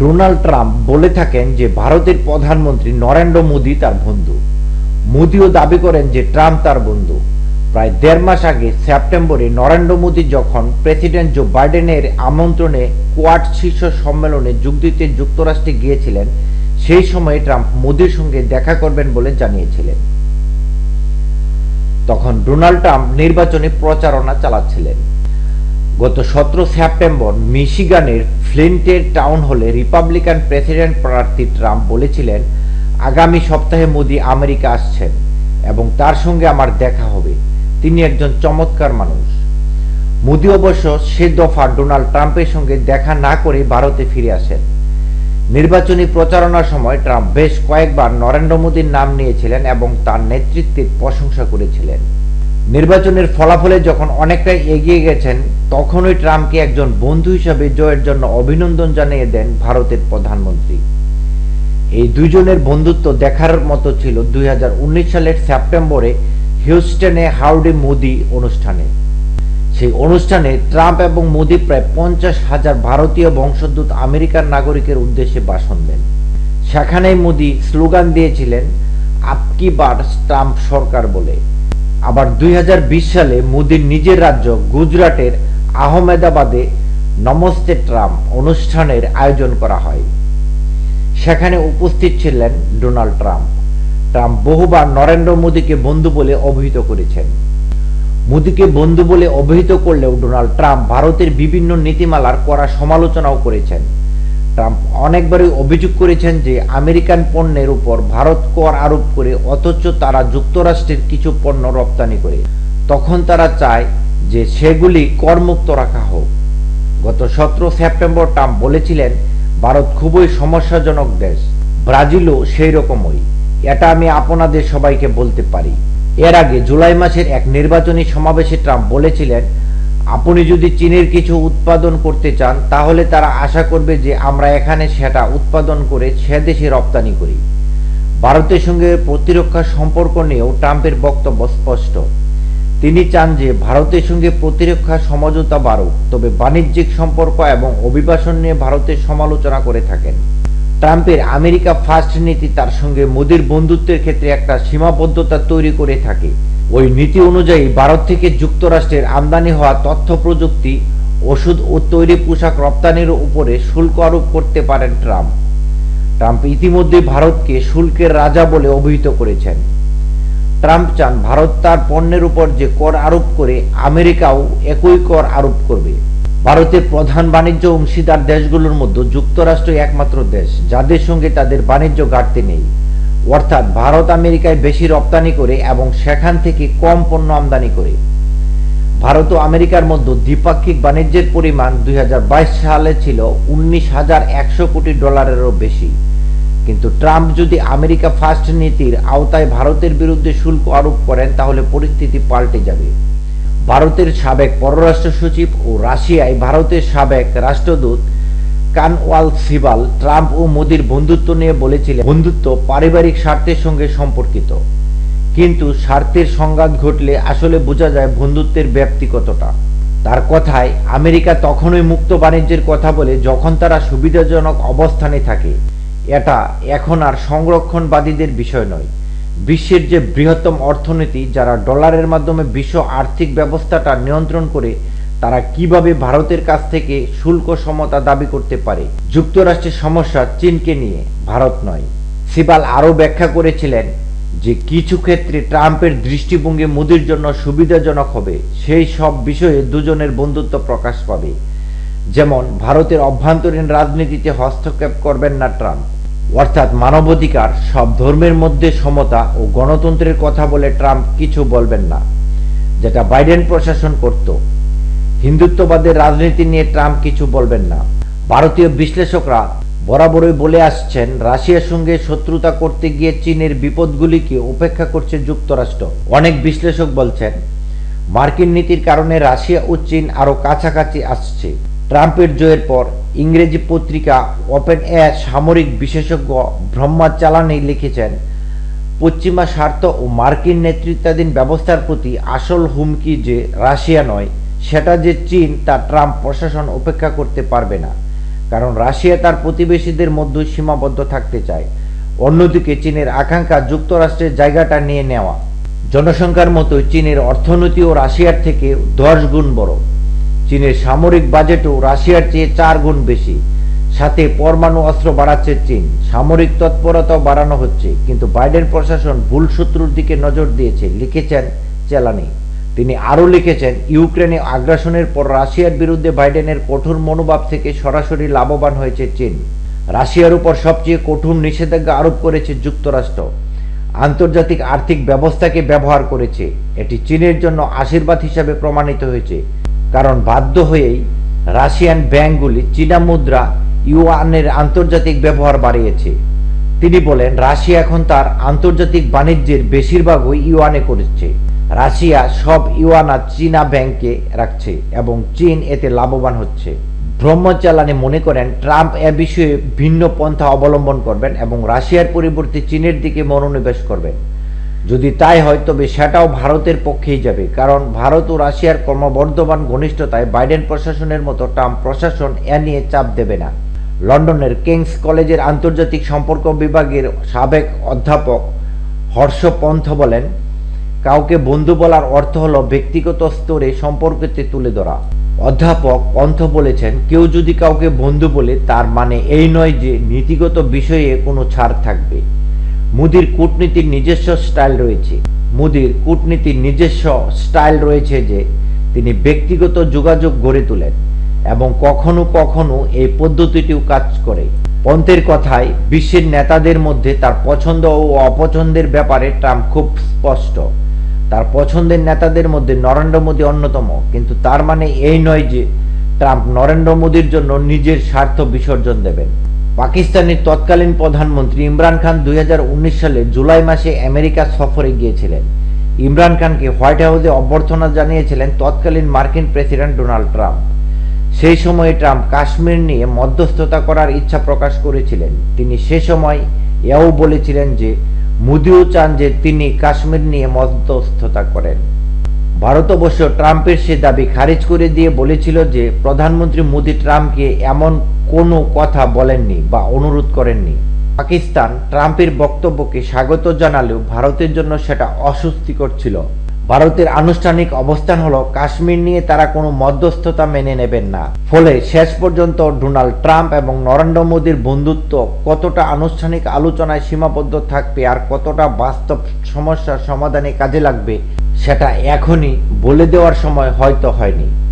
Donald Trump বলে থাকেন যে ভারতের প্রধানমন্ত্রী নরেন্দ্র মোদী তার বন্ধু। মোদিও দাবি করেন যে ট্রাম্প তার বন্ধু। প্রায় দেড় মাস আগে সেপ্টেম্বরে নরেন্দ্র মোদী যখন প্রেসিডেন্ট জো বাইডেনের আমন্ত্রণে কোয়াড শীর্ষ সম্মেলনে যোগ দিতে যুক্তরাষ্ট্রে গিয়েছিলেন, সেই সময়ে ট্রাম্প মোদির সঙ্গে দেখা করবেন বলে জানিয়েছিলেন। তখন ডোনাল্ড ট্রাম্প নির্বাচনে প্রচারণা চালাচ্ছিলেন। গত সতেরো সেপ্টেম্বর মিশিগানের ফ্লিন্টের টাউন হলে রিপাবলিকান প্রেসিডেন্ট প্রার্থী ট্রাম্প বলেছিলেন, আগামী সপ্তাহে মোদি আমেরিকা আসছেন এবং তার সঙ্গে আমার দেখা হবে। তিনি একজন চমৎকার মানুষ। মোদি অবশ্য সে দফা ডোনাল্ড ট্রাম্পের সঙ্গে দেখা না করে ভারতে ফিরে আসেন। নির্বাচনী প্রচারণার সময় ট্রাম্প বেশ কয়েকবার নরেন্দ্র মোদীর নাম নিয়েছিলেন এবং তার নেতৃত্বের প্রশংসা করেছিলেন। নির্বাচনের ফলাফলে যখন অনেকটাই এগিয়ে গেছেন, তখনই ট্রাম্পকে একজন বন্ধু হিসাবে জয়ের জন্য অভিনন্দন জানিয়ে দেন ভারতের প্রধানমন্ত্রী। এই দুইজনের বন্ধুত্ব দেখার মতো ছিল দুই সালের সেপ্টেম্বরে হিউস্টনে হাউডি মোদি অনুষ্ঠানে। সেই অনুষ্ঠানে ট্রাম্প এবং মোদি প্রায় পঞ্চাশ হাজার ভারতীয় বংশোদ্ভূত আমেরিকার নাগরিকের উদ্দেশ্যে ভাষণ দেন। সেখানেই মোদি স্লোগান দিয়েছিলেন, আপকি বার ট্রাম্প সরকার বলে। আবার দুই হাজার বিশ সালে মোদির নিজের রাজ্য গুজরাটের আহমেদাবাদে নমস্তে ট্রাম্প অনুষ্ঠানের আয়োজন করা হয়। সেখানে উপস্থিত ছিলেন ডোনাল্ড ট্রাম্প। ট্রাম্প বহুবার নরেন্দ্র মোদীকে বন্ধু বলে অভিহিত করেছেন। মোদীকে বন্ধু বলে অভিহিত করলেও ডোনাল্ড ট্রাম্প ভারতের বিভিন্ন নীতিমালার করা সমালোচনাও করেছেন। ট্রাম্প অনেকবারই অভিযোগ করেছেন যে আমেরিকান পণ্যের উপর ভারত কর আরোপ করে অথচ তারা যুক্তরাষ্ট্রের কিছু পণ্য রপ্তানি করে। তখন তারা চায় যে সেগুলি করমুক্ত রাখা হোক। গত সতেরো সেপ্টেম্বর ট্রাম্প বলেছিলেন, ভারত খুবই সমস্যাজনক দেশ। ব্রাজিলও সেই রকমই। এটা আমি আপনাদের সবাইকে বলতে পারি। এর আগে জুলাই মাসের এক নির্বাচনী সমাবেশে ট্রাম্প বলেছিলেন আপনি যদি চীনের কিছু উৎপাদন করতে চান, তাহলে তারা আশা করবে যে আমরা এখানে সেটা উৎপাদন করে সে দেশে রপ্তানি করি। ভারতের সঙ্গে প্রতিরক্ষা সম্পর্ক নিয়েও ট্রাম্পের বক্তব্য স্পষ্ট। তিনি চান যে ভারতের সঙ্গে প্রতিরক্ষা সমঝোতা বাড়ুক, তবে বাণিজ্যিক সম্পর্ক এবং অভিবাসন নিয়ে ভারতের সমালোচনা করে থাকেন। ট্রাম্পের আমেরিকা ফার্স্ট নীতি তার সঙ্গে মোদির বন্ধুত্বের ক্ষেত্রে একটা সীমাবদ্ধতা তৈরি করে থাকে। ওই নীতি অনুযায়ী ভারত থেকে যুক্তরাষ্ট্রের আমদানি হওয়া তথ্য প্রযুক্তি, ওষুধ ও তৈরি পোশাক রপ্তানির উপরে শুল্ক আরোপ করতে পারেন ট্রাম্প। ট্রাম্প ইতিমধ্যে ভারতকে শুল্কের রাজা বলে অভিহিত করেছেন। ট্রাম্প চান ভারত তার পণ্যের উপর যে কর আরোপ করে, আমেরিকাও একই কর আরোপ করবে। ভারতের প্রধান বাণিজ্য অংশীদার দেশগুলোর মধ্যে যুক্তরাষ্ট্র একমাত্র দেশ, যাদের সঙ্গে তাদের বাণিজ্য ঘাটতি নেই। অর্থাৎ ভারত আমেরিকায় বেশি রপ্তানি করে এবং সেখান থেকে কম পণ্য আমদানি করে। ভারত ও আমেরিকার মধ্যে দ্বিপাক্ষিক বাণিজ্যের পরিমাণ দুই হাজার বাইশ সালে ছিল উনিশ হাজার একশো কোটি ডলারেরও বেশি। কিন্তু ট্রাম্প যদি আমেরিকা ফার্স্ট নীতির আওতায় ভারতের বিরুদ্ধে শুল্ক আরোপ করেন, তাহলে পরিস্থিতি পাল্টে যাবে। ভারতের সাবেক পররাষ্ট্র সচিব ও রাশিয়ায় ভারতের সাবেক রাষ্ট্রদূত কানওয়াল সিবাল ট্রাম্প ও মোদির বন্ধুত্ব নিয়ে বলেছিলেন, বন্ধুত্ব পারিবারিক স্বার্থের সঙ্গে সম্পর্কিত। কিন্তু স্বার্থের সংঘাত ঘটলে আসলে বোঝা যায় বন্ধুত্বের ব্যাপ্তি কতটা। তার কথায়, আমেরিকা তখনই মুক্ত বাণিজ্যের কথা বলে যখন তারা সুবিধাজনক অবস্থানে থাকে। এটা এখন আর সংরক্ষণবাদীদের বিষয় নয়। বিশ্বের যে বৃহত্তম অর্থনীতি, যারা ডলারের মাধ্যমে বিশ্ব আর্থিক ব্যবস্থাটা নিয়ন্ত্রণ করে, তারা কীভাবে ভারতের কাছ থেকে শুল্ক সমতা দাবি করতে পারে? যুক্তরাষ্ট্রের সমস্যা চীনকে নিয়ে, ভারত নয়। সিবাল আরও ব্যাখ্যা করেছিলেন যে কিছু ক্ষেত্রে ট্রাম্পের দৃষ্টিভঙ্গি মোদির জন্য সুবিধাজনক হবে। সেই সব বিষয়ে দুজনের বন্ধুত্ব প্রকাশ পাবে। যেমন, ভারতের অভ্যন্তরীণ রাজনীতিতে হস্তক্ষেপ করবেন না ট্রাম্প। অর্থাৎ মানবাধিকার সব ধর্মের মধ্যে সমতা ও গণতন্ত্রের কথা বলে ট্রাম্প কিছু বলবেন না, যেটা বাইডেন প্রশাসন করত। হিন্দুত্ববাদের রাজনীতি নিয়ে ট্রাম্প কিছু বলবেন না। ভারতীয় বিশ্লেষকরা বরাবরই বলে আসছেন, রাশিয়ার সঙ্গে শত্রুতা করতে গিয়ে চীনের বিপদগুলিকে উপেক্ষা করছে যুক্তরাষ্ট্র। অনেক বিশ্লেষক বলছেন, মার্কিন নীতির কারণে রাশিয়া ও চীন আরও কাছাকাছি আসছে। ট্রাম্পের জয়ের পর ইংরেজি পত্রিকা ওপেন এয়ার সামরিক বিশেষজ্ঞ ব্রহ্মা চালানি লিখেছেন, পশ্চিমা স্বার্থ ও মার্কিন নেতৃত্বাধীন ব্যবস্থার প্রতি আসল হুমকি যে রাশিয়া নয়, সেটা যে চীন তা ট্রাম্প প্রশাসন উপেক্ষা করতে পারবে না। কারণ রাশিয়া তার প্রতিবেশীদের মধ্যে সীমাবদ্ধ থাকতে চায়। অন্যদিকে চীনের আকাঙ্ক্ষা যুক্তরাষ্ট্রের জায়গাটা নিয়ে নেওয়া। জনসংখ্যার মতো চীনের অর্থনীতিও রাশিয়ার থেকে দশ গুণ বড়। চীনের সামরিক বাজেটও রাশিয়ার চেয়ে চার গুণ বেশি। সাথে পরমাণু অস্ত্র বাড়াচ্ছে চীন। সামরিক তৎপরতাও বাড়ানো হচ্ছে, কিন্তু বাইডেন প্রশাসন ভুল শত্রুর দিকে নজর দিয়েছে, লিখেছেন চেলানি। তিনি আরও লিখেছেন, ইউক্রেনে আগ্রাসনের পর রাশিয়ার বিরুদ্ধে বাইডেনের কঠোর মনোভাব থেকে সরাসরি লাভবান হয়েছে চীন। রাশিয়ার উপর সবচেয়ে কঠোর নিষেধাজ্ঞা আরোপ করেছে যুক্তরাষ্ট্র। আন্তর্জাতিক আর্থিক ব্যবস্থাকে ব্যবহার করেছে। এটি চীনের জন্য আশীর্বাদ হিসাবে প্রমাণিত হয়েছে। কারণ বাধ্য হয়েই রাশিয়ান ব্যাংকগুলি চীনা মুদ্রা ইউয়ানের আন্তর্জাতিক ব্যবহার বাড়িয়েছে। তিনি বলেন, রাশিয়া এখন তার আন্তর্জাতিক বাণিজ্যের বেশিরভাগই ইউয়ানে করছে। রাশিয়া সব ইউয়ানা চীনা ব্যাংকে রাখছে এবং চীন এতে লাভবান হচ্ছে। ব্রহ্মচালানি মনে করেন, ট্রাম্প এ বিষয়ে ভিন্ন পন্থা অবলম্বন করবেন এবং রাশিয়ার পরিবর্তে চীনের দিকে মনোনিবেশ করবেন। যদি তাই হয়, তবে সেটাও ভারতের পক্ষেই যাবে। কারণ ভারত ও রাশিয়ার ক্রমবর্ধমান ঘনিষ্ঠতায় বাইডেন প্রশাসনের মতো ট্রাম্প প্রশাসন এ নিয়ে চাপ দেবে না। লন্ডনের কিংস কলেজের আন্তর্জাতিক সম্পর্ক বিভাগের সাবেক অধ্যাপক হর্ষ পন্থ বলেন, কাউকে বন্ধু বলার অর্থ হলো ব্যক্তিগত স্তরে সম্পর্কতে তুলে ধরা। অধ্যাপক পন্থ বলেছেন, কেউ যদি কাউকে বন্ধু বলে, তার মানে এই নয় যে নীতিগত বিষয়ে কোনো ছাড় থাকবে। মোদির কূটনীতির নিজস্ব স্টাইল রয়েছে। মোদির কূটনীতির নিজস্ব স্টাইল রয়েছে যে, তিনি ব্যক্তিগত যোগাযোগ গড়ে তোলেন এবং কখনো কখনো এই পদ্ধতিটিও কাজ করে। পন্থের কথায়, বিশ্বের নেতাদের মধ্যে তার পছন্দ ও অপছন্দের ব্যাপারে ট্রাম্প খুব স্পষ্ট। তার পছন্দের নেতাদের মধ্যে নরেন্দ্র মোদী অন্যতম, কিন্তু তার মানে এই নয় যে, ট্রাম্প নরেন্দ্র মোদীর জন্য নিজের স্বার্থ বিসর্জন দেবেন। পাকিস্তানের তৎকালীন প্রধানমন্ত্রী ইমরান খান দুই সালে জুলাই মাসে আমেরিকা সফরে গিয়েছিলেন। ইমরান খানকে হোয়াইট হাউসে অভ্যর্থনা জানিয়েছিলেন তৎকালীন মার্কিন প্রেসিডেন্ট ডোনাল্ড ট্রাম্প। সেই সময়ে ট্রাম্প কাশ্মীর নিয়ে মধ্যস্থতা করার ইচ্ছা প্রকাশ করেছিলেন। তিনি সে সময় এও বলেছিলেন যে, মোদিও চান যে তিনি কাশ্মীর নিয়ে মধ্যস্থতা করেন। ভারত অবশ্য ট্রাম্পের সে দাবি খারিজ করে দিয়ে বলেছিল যে, প্রধানমন্ত্রী মোদি ট্রাম্পকে এমন কোনো কথা বলেননি বা অনুরোধ করেননি। পাকিস্তান ট্রাম্পের বক্তব্যকে স্বাগত জানালেও ভারতের জন্য সেটা অস্বস্তিকর ছিল। ভারতের আনুষ্ঠানিক অবস্থান হলো কাশ্মীর নিয়ে তারা কোনো মধ্যস্থতা মেনে নেবেন না। ফলে শেষ পর্যন্ত ডোনাল্ড ট্রাম্প এবং নরেন্দ্র মোদীর বন্ধুত্ব কতটা আনুষ্ঠানিক আলোচনায় সীমাবদ্ধ থাকবে আর কতটা বাস্তব সমস্যার সমাধানে কাজে লাগবে, সেটা এখনই বলে দেওয়ার সময় হয়তো হয়নি।